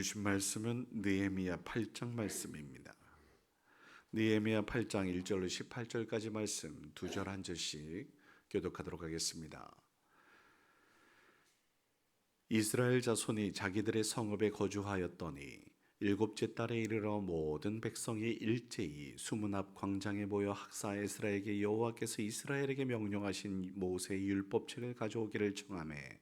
주신 말씀은 느헤미야 8장 말씀입니다. 느헤미야 8장 1절로 18절까지 말씀 두 절 한 절씩 교독하도록 하겠습니다. 이스라엘 자손이 자기들의 성읍에 거주하였더니 일곱째 달에 이르러 모든 백성이 일제히 수문 앞 광장에 모여 학사 에스라에게 여호와께서 이스라엘에게 명령하신 모세의 율법책을 가져오기를 청하매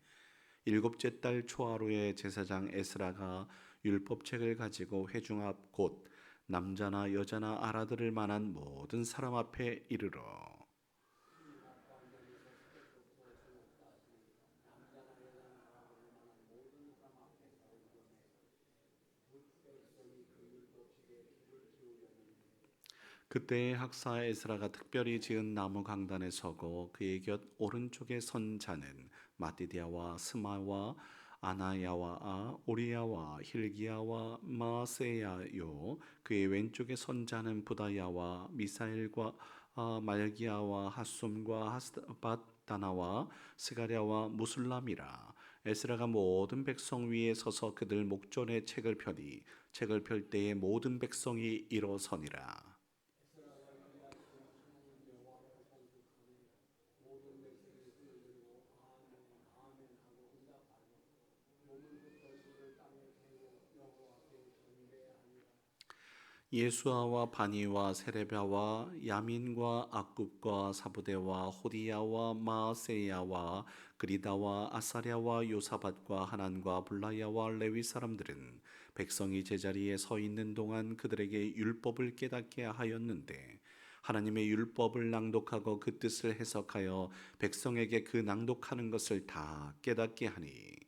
일곱째 달 초하루에 제사장 에스라가 율법책을 가지고 회중 앞 곧 남자나 여자나 알아들을 만한 모든 사람 앞에 이르러 그때의 학사 에스라가 특별히 지은 나무 강단에 서고 그의 곁 오른쪽에 선 자는 마띠디아와 스마와 아나야와 오리야와 힐기야와 마세야요. 그의 왼쪽에 선 자는 부다야와 미사엘과 아, 말기야와 하숨과 하스바다나와 스가랴와 무술람이라. 에스라가 모든 백성 위에 서서 그들 목전에 책을 펴니 책을 펼 때에 모든 백성이 일어서니라 예수아와 바니와 세레비아와 야민과 악굽과 사부대와 호디야와 마세야와 그리다와 아사랴와 요사밭과 하난과 블라야와 레위 사람들은 백성이 제자리에 서 있는 동안 그들에게 율법을 깨닫게 하였는데 하나님의 율법을 낭독하고 그 뜻을 해석하여 백성에게 그 낭독하는 것을 다 깨닫게 하니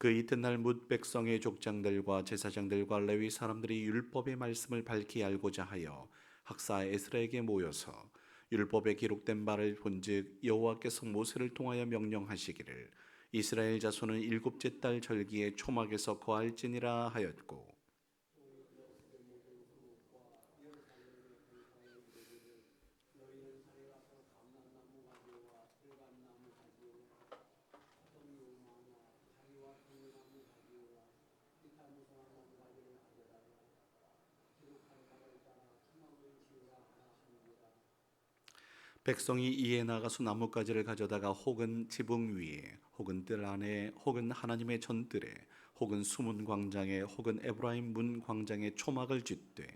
그 이튿날 뭇 백성의 족장들과 제사장들과 레위 사람들이 율법의 말씀을 밝히 알고자 하여 학사 에스라에게 모여서 율법에 기록된 바를 본즉 여호와께서 모세를 통하여 명령하시기를 이스라엘 자손은 일곱째 달 절기에 초막에서 거할지니라 하였고 백성이 이에 나가서 나뭇가지를 가져다가 혹은 지붕 위에 혹은 뜰 안에 혹은 하나님의 전뜰에 혹은 수문 광장에 혹은 에브라임 문 광장에 초막을 짓되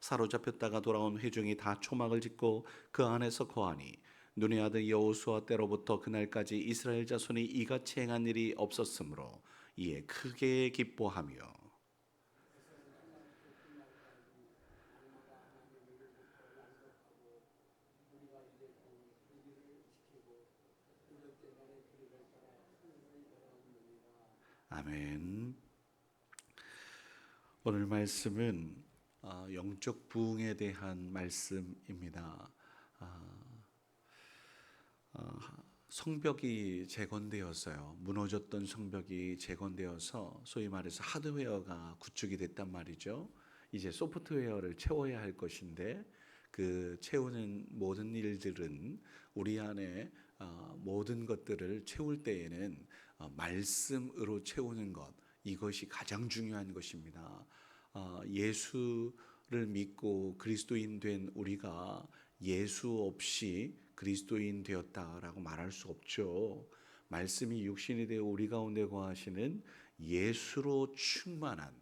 사로잡혔다가 돌아온 회중이 다 초막을 짓고 그 안에서 거하니 눈의 아들 여호수아 때로부터 그날까지 이스라엘 자손이 이같이 행한 일이 없었으므로 이에 크게 기뻐하며 아멘. 오늘 말씀은 어, 영적 부흥에 대한 말씀입니다. 아, 어, 성벽이 재건되었어요. 무너졌던 성벽이 재건되어서 소위 말해서 하드웨어가 구축이 됐단 말이죠. 이제 소프트웨어를 채워야 할 것인데 그 채우는 모든 일들은 우리 안에 어, 모든 것들을 채울 때에는 어, 말씀으로 채우는 것 이것이 가장 중요한 것입니다. 어, 예수를 믿고 그리스도인 된 우리가 예수 없이 그리스도인 되었다라고 말할 수 없죠. 말씀이 육신이 되어 우리 가운데 거하시는 예수로 충만한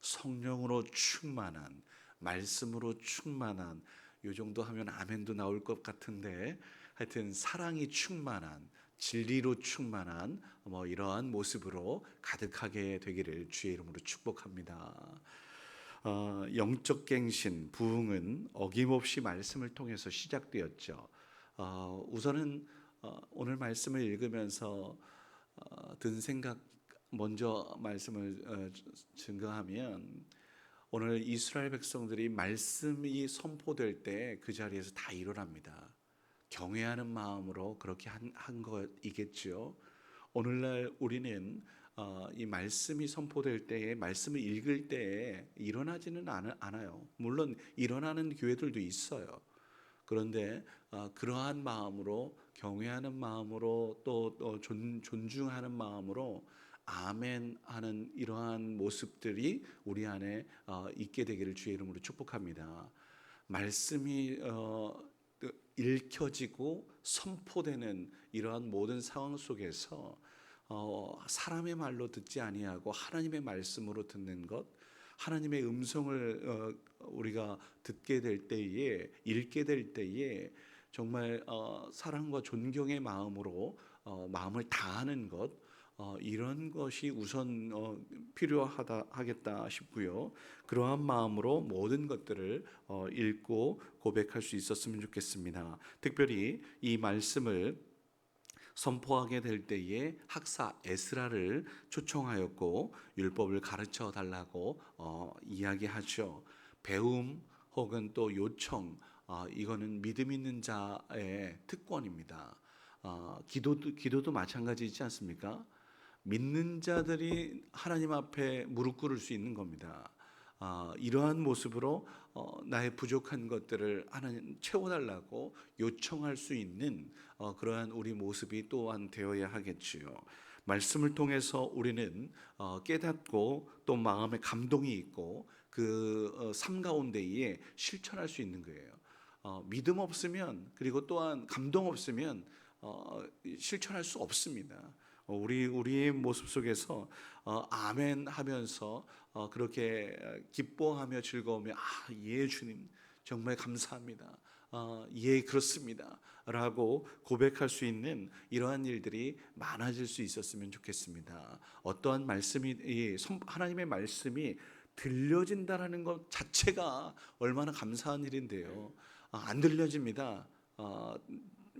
성령으로 충만한 말씀으로 충만한 요 정도 하면 아멘도 나올 것 같은데 하여튼 사랑이 충만한 진리로 충만한 뭐 이러한 모습으로 가득하게 되기를 주의 이름으로 축복합니다. 어, 영적 갱신 부흥은 어김없이 말씀을 통해서 시작되었죠. 어, 우선은 어, 오늘 말씀을 읽으면서 어, 든 생각 먼저 말씀을 어, 증거하면 오늘 이스라엘 백성들이 말씀이 선포될 때 그 자리에서 다 일어납니다. 경외하는 마음으로 그렇게 한, 한 것이겠죠. 오늘날 우리는 어, 이 말씀이 선포될 때에 말씀을 읽을 때에 일어나지는 않, 않아요. 물론 일어나는 교회들도 있어요. 그런데 어, 그러한 마음으로 경외하는 마음으로 또, 또 존, 존중하는 마음으로 아멘 하는 이러한 모습들이 우리 안에 어, 있게 되기를 주의 이름으로 축복합니다. 말씀이 어, 그 읽혀지고 선포되는 이러한 모든 상황 속에서 어, 사람의 말로 듣지 아니하고 하나님의 말씀으로 듣는 것, 하나님의 음성을 어, 우리가 듣게 될 때에 읽게 될 때에 정말 어, 사랑과 존경의 마음으로 어, 마음을 다하는 것 어, 이런 것이 우선 어, 필요하다 하겠다 싶고요. 그러한 마음으로 모든 것들을 어, 읽고 고백할 수 있었으면 좋겠습니다. 특별히 이 말씀을 선포하게 될 때에 학사 에스라를 초청하였고 율법을 가르쳐 달라고 어, 이야기하죠. 배움 혹은 또 요청 어, 이거는 믿음 있는 자의 특권입니다. 어, 기도도 기도도 마찬가지이지 않습니까? 믿는 자들이 하나님 앞에 무릎 꿇을 수 있는 겁니다. 아, 이러한 모습으로 어, 나의 부족한 것들을 하나님 채워달라고 요청할 수 있는 어, 그러한 우리 모습이 또한 되어야 하겠지요. 말씀을 통해서 우리는 어, 깨닫고 또 마음에 감동이 있고 그 어, 삶 가운데에 실천할 수 있는 거예요. 어, 믿음 없으면 그리고 또한 감동 없으면 어, 실천할 수 없습니다. 어, 우리 우리의 모습 속에서 어, 아멘 하면서 어, 그렇게 기뻐하며 즐거우며 아, 예 주님 정말 감사합니다. 어, 예 그렇습니다 라고 고백할 수 있는 이러한 일들이 많아질 수 있었으면 좋겠습니다. 어떠한 말씀이 이 선- 하나님의 말씀이 들려진다라는 것 자체가 얼마나 감사한 일인데요. 아, 안 들려집니다. 어,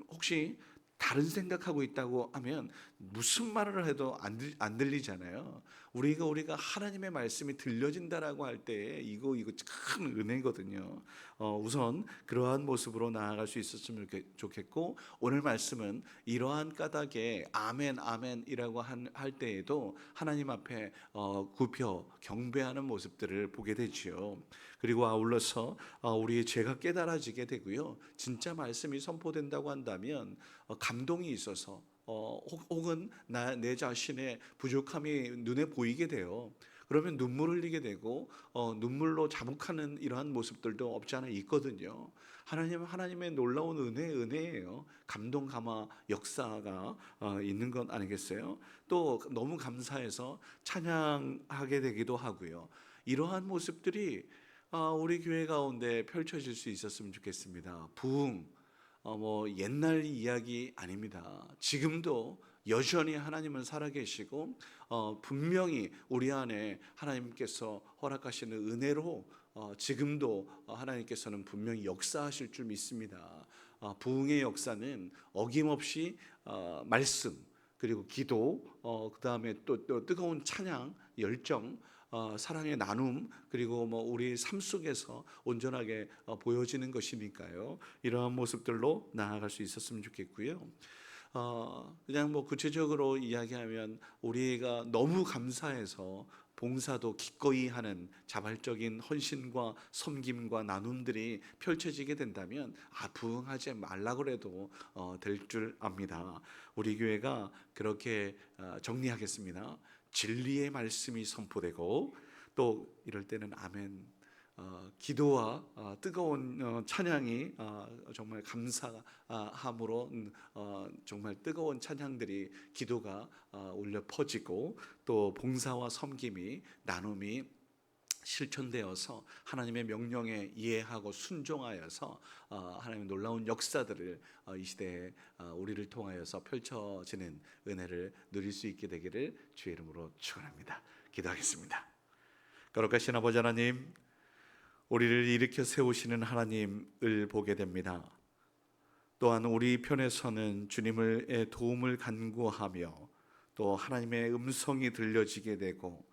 혹시 다른 생각하고 있다고 하면 무슨 말을 해도 안, 들, 안 들리잖아요. 우리가 우리가 하나님의 말씀이 들려진다라고 할 때 이거 이거 큰 은혜거든요. 어, 우선 그러한 모습으로 나아갈 수 있었으면 좋겠- 좋겠고 오늘 말씀은 이러한 까닭에 아멘 아멘이라고 한, 할 때에도 하나님 앞에 어, 굽혀 경배하는 모습들을 보게 되지요. 그리고 아울러서 어, 우리의 죄가 깨달아지게 되고요. 진짜 말씀이 선포된다고 한다면 어, 감동이 있어서 어, 혹- 혹은 나, 내 자신의 부족함이 눈에 보이게 돼요. 그러면 눈물 흘리게 되고 어, 눈물로 자복하는 이러한 모습들도 없지 않아 있거든요. 하나님 하나님의 놀라운 은혜 은혜예요. 감동 감화 역사가 어, 있는 것 아니겠어요? 또 너무 감사해서 찬양하게 되기도 하고요. 이러한 모습들이 어, 우리 교회 가운데 펼쳐질 수 있었으면 좋겠습니다. 부흥 어, 뭐 옛날 이야기 아닙니다. 지금도 여전히 하나님은 살아계시고 어, 분명히 우리 안에 하나님께서 허락하시는 은혜로 어, 지금도 어, 하나님께서는 분명히 역사하실 줄 믿습니다. 어, 부흥의 역사는 어김없이 어, 말씀 그리고 기도 어, 그 다음에 또, 또 뜨거운 찬양 열정 어, 사랑의 나눔 그리고 뭐 우리 삶 속에서 온전하게 어, 보여지는 것이니까요. 이러한 모습들로 나아갈 수 있었으면 좋겠고요. 어, 그냥 뭐 구체적으로 이야기하면 우리가 너무 감사해서 봉사도 기꺼이 하는 자발적인 헌신과 섬김과 나눔들이 펼쳐지게 된다면 아 부흥하지 말라고 해도 어, 될 줄 압니다. 우리 교회가 그렇게 어, 정리하겠습니다. 진리의 말씀이 선포되고 또 이럴 때는 아멘. 어, 기도와 어, 뜨거운 어, 찬양이 어, 정말 감사함으로 음, 어, 정말 뜨거운 찬양들이 기도가 어, 울려 퍼지고 또 봉사와 섬김이 나눔이 실천되어서 하나님의 명령에 이해하고 순종하여서 어, 하나님의 놀라운 역사들을 어, 이 시대에 어, 우리를 통하여서 펼쳐지는 은혜를 누릴 수 있게 되기를 주의 이름으로 축원합니다. 기도하겠습니다. 거룩하신 아버지 하나님, 우리를 일으켜 세우시는 하나님을 보게 됩니다. 또한 우리 편에서는 주님의 도움을 간구하며 또 하나님의 음성이 들려지게 되고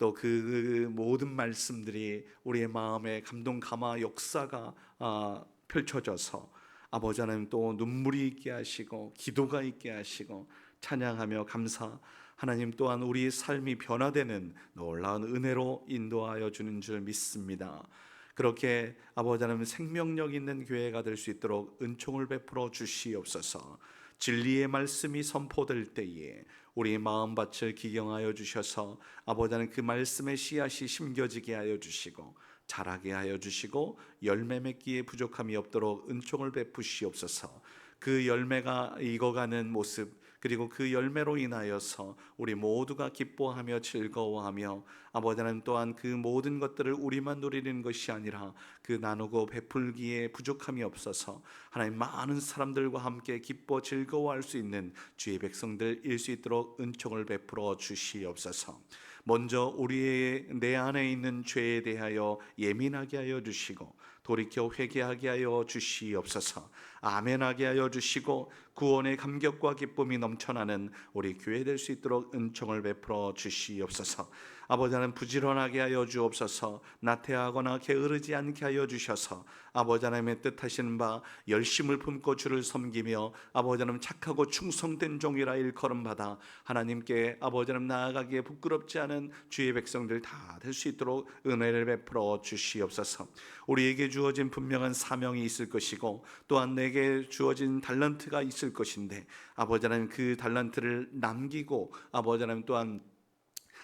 또 그 모든 말씀들이 우리의 마음에 감동 감화 역사가 아, 펼쳐져서 아버지 하나님 또 눈물이 있게 하시고 기도가 있게 하시고 찬양하며 감사 하나님 또한 우리 삶이 변화되는 놀라운 은혜로 인도하여 주는 줄 믿습니다. 그렇게 아버지 하나님 생명력 있는 교회가 될 수 있도록 은총을 베풀어 주시옵소서. 진리의 말씀이 선포될 때에 우리 마음밭을 기경하여 주셔서 아버지 하나님 그 말씀의 씨앗이 심겨지게 하여 주시고 자라게 하여 주시고 열매 맺기에 부족함이 없도록 은총을 베푸시옵소서. 그 열매가 익어가는 모습 그리고 그 열매로 인하여서 우리 모두가 기뻐하며 즐거워하며 아버지 하나님 또한 그 모든 것들을 우리만 누리는 것이 아니라 그 나누고 베풀기에 부족함이 없어서 하나님 많은 사람들과 함께 기뻐 즐거워할 수 있는 주의 백성들 일 수 있도록 은총을 베풀어 주시옵소서. 먼저 우리의 내 안에 있는 죄에 대하여 예민하게 하여 주시고 돌이켜 회개하게 하여 주시옵소서. 아멘하게 하여 주시고 구원의 감격과 기쁨이 넘쳐나는 우리 교회 될 수 있도록 은총을 베풀어 주시옵소서. 아버지 하나님 부지런하게 하여 주옵소서. 나태하거나 게으르지 않게 하여 주셔서 아버지 하나님의 뜻하시는 바 열심을 품고 주를 섬기며 아버지 하나님 착하고 충성된 종이라 일컬음 받아 하나님께 아버지 하나님 나아가기에 부끄럽지 않은 주의 백성들 다 될 수 있도록 은혜를 베풀어 주시옵소서. 우리에게 주 어진 분명한 사명이 있을 것이고 또한 내게 주어진 달란트가 있을 것인데 아버지 하나님 그 달란트를 남기고 아버지 하나님 또한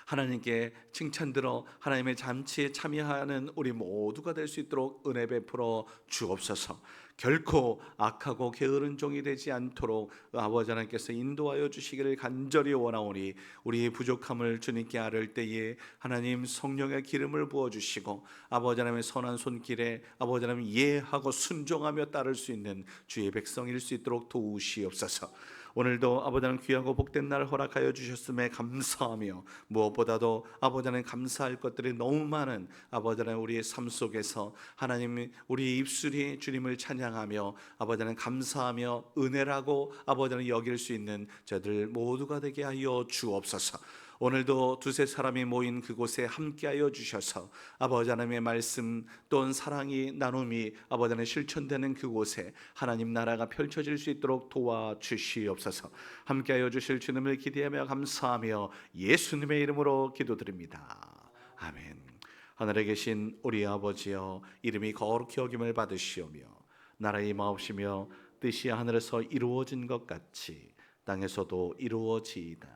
하나님께 칭찬 들어 하나님의 잔치에 참여하는 우리 모두가 될 수 있도록 은혜 베풀어 주옵소서. 결코 악하고 게으른 종이 되지 않도록 아버지 하나님께서 인도하여 주시기를 간절히 원하오니 우리의 부족함을 주님께 아를 때에 하나님 성령의 기름을 부어 주시고 아버지 하나님의 선한 손길에 아버지 하나님 이해하고 순종하며 따를 수 있는 주의 백성일 수 있도록 도우시옵소서. 오늘도 아버지 하나님 귀하고 복된 날 허락하여 주셨음에 감사하며 무엇보다도 아버지 하나님 감사할 것들이 너무 많은 아버지 하나님 우리의 삶 속에서 하나님 우리 입술이 주님을 찬양하며 아버지 하나님 감사하며 은혜라고 아버지 하나님 여길 수 있는 저들 모두가 되게 하여 주옵소서. 오늘도 두세 사람이 모인 그곳에 함께하여 주셔서 아버지 하나님의 말씀 또는 사랑이 나눔이 아버지 하나님 실천되는 그곳에 하나님 나라가 펼쳐질 수 있도록 도와주시옵소서. 함께하여 주실 주님을 기대하며 감사하며 예수님의 이름으로 기도드립니다. 아멘. 하늘에 계신 우리 아버지여 이름이 거룩히 여김을 받으시오며 나라의 마옵시며 뜻이 하늘에서 이루어진 것 같이 땅에서도 이루어지이다